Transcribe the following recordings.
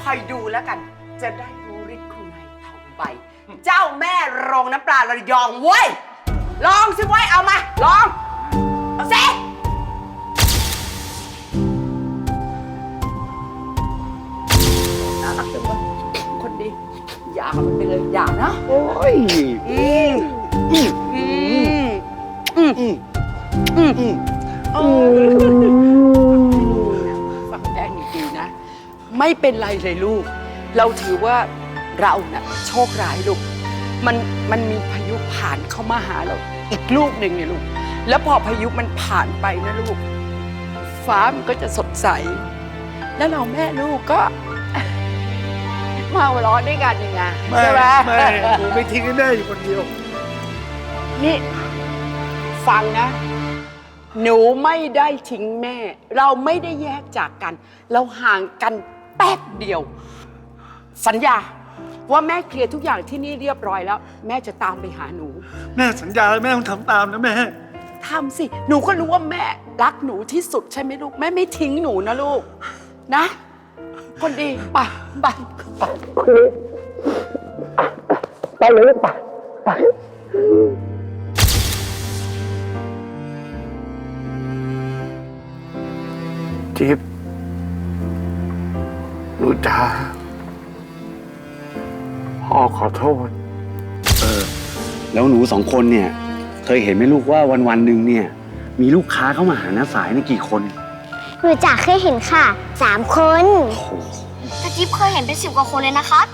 คอยดูแล้วกัน จะได้รู้ฤทธิ์คุณนายทองใบ เจ้าแม่โรงน้ำปลาระยองเว้ย ลองสิเว้ย เอามา ลอง เอาสิ น่ารักจังวะคนดี อย่ากับมันไปเลยอย่านะ โอ้ยอืมอืมอืมอืมอืมอืม ไม่เป็นไรเลยลูก เราถือว่าเราน่ะโชคร้ายลูก มันมันมีพายุผ่านเข้ามาหาเราอีกลูกหนึ่งเนี่ยลูก แล้วพอพายุมันผ่านไปนะลูก ฟ้ามันก็จะสดใส แล้วเราแม่ลูกก็ มาหัวเร้อนด้วยกันยังไงไม่ ใช่ไหม ไม่หนูไม่ทิ้งให้แม่อยู่คนเดียว นี่ฟังนะ หนูไม่ได้ทิ้งแม่ เราไม่ได้แยกจากกัน เราห่างกัน แป๊บเดียว สัญญาว่าแม่เคลียร์ทุกอย่างที่นี่เรียบร้อยแล้ว แม่จะตามไปหาหนู แม่สัญญาแล้วแม่ต้องทำตามนะแม่ ทำสิ หนูก็รู้ว่าแม่รักหนูที่สุดใช่ไหมลูก แม่ไม่ทิ้งหนูนะลูก นะ คนดีไปไปไปไปเลยไปไปจิ๊บ หนูจ๋าพ่อขอโทษ เออ แล้วหนูสองคนเนี่ย เคยเห็นไหมลูกว่าวันวันๆหนึ่งเนี่ย มีลูกค้าเข้ามาหาน้าสายในยกี่คนหนูจ๋าเคยเห็นค่ะสามคนโอ้โหตะจิ๊บเคยเห็นเป็นสิบกว่าคนเลยนะครับ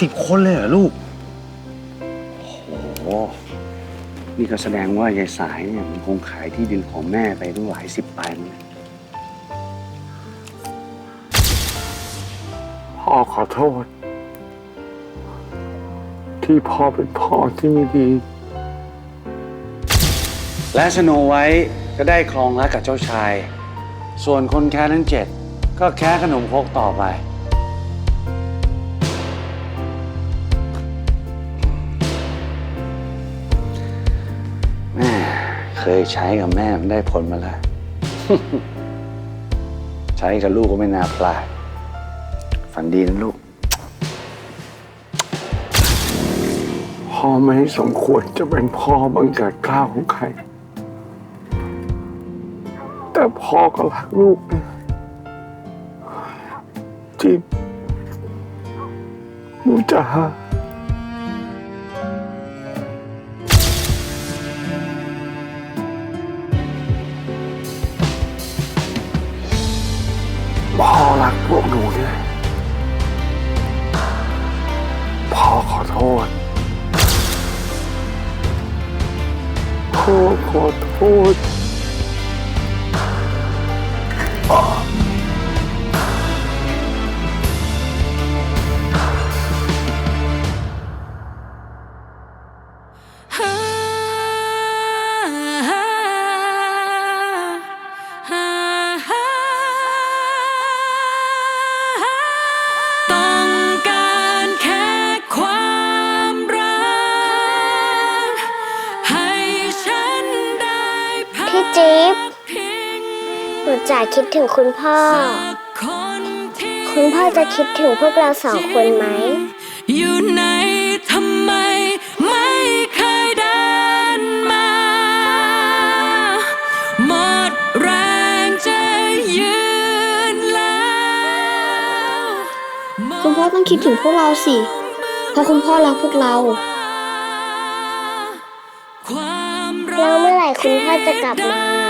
สิบคนเลยเหรอลูก โอ้โห นี่ก็แสดงว่ายายสายเนี่ยมันคงขายที่ดินของแม่ไปตั้งหลายสิบแปลงเพ่อขอโทษ ที่พ่อเป็นพ่อที่ไม่ดี และสโนไว้ก็ได้ครองรักกับเจ้าชาย ส่วนคนแค้ทั้งเจ็ดก็แค้ขนมครกต่อไป แม่เคยใช้กับแม่มันได้ผลมาแล้ว ใช้กับลูกก็ไม่น่าพลาด ฝันดีนะลูก พ่อไม่สมควรจะเป็นพ่อบังเกิดกล้าวของใคร แต่พ่อก็รักลูกนะจิ๊บหนูจ๋าพ่อรักพวกหนูเนี่ย ษพ่อขอโทษ จ๋าคิดถึงคุณพ่อสักคนที่คุณพ่อจะคิดถึงพวกเราสองคนไหม อยู่ไหนทำไมไม่เคยเดินมา หมดแรงจะยืนแล้วคุณพ่อต้องคิดถึงพวกเราสิ เพราะคุณพ่อรักพวกเรา ความรักแล้วเมื่อไหร่คุณพ่อจะกลับมา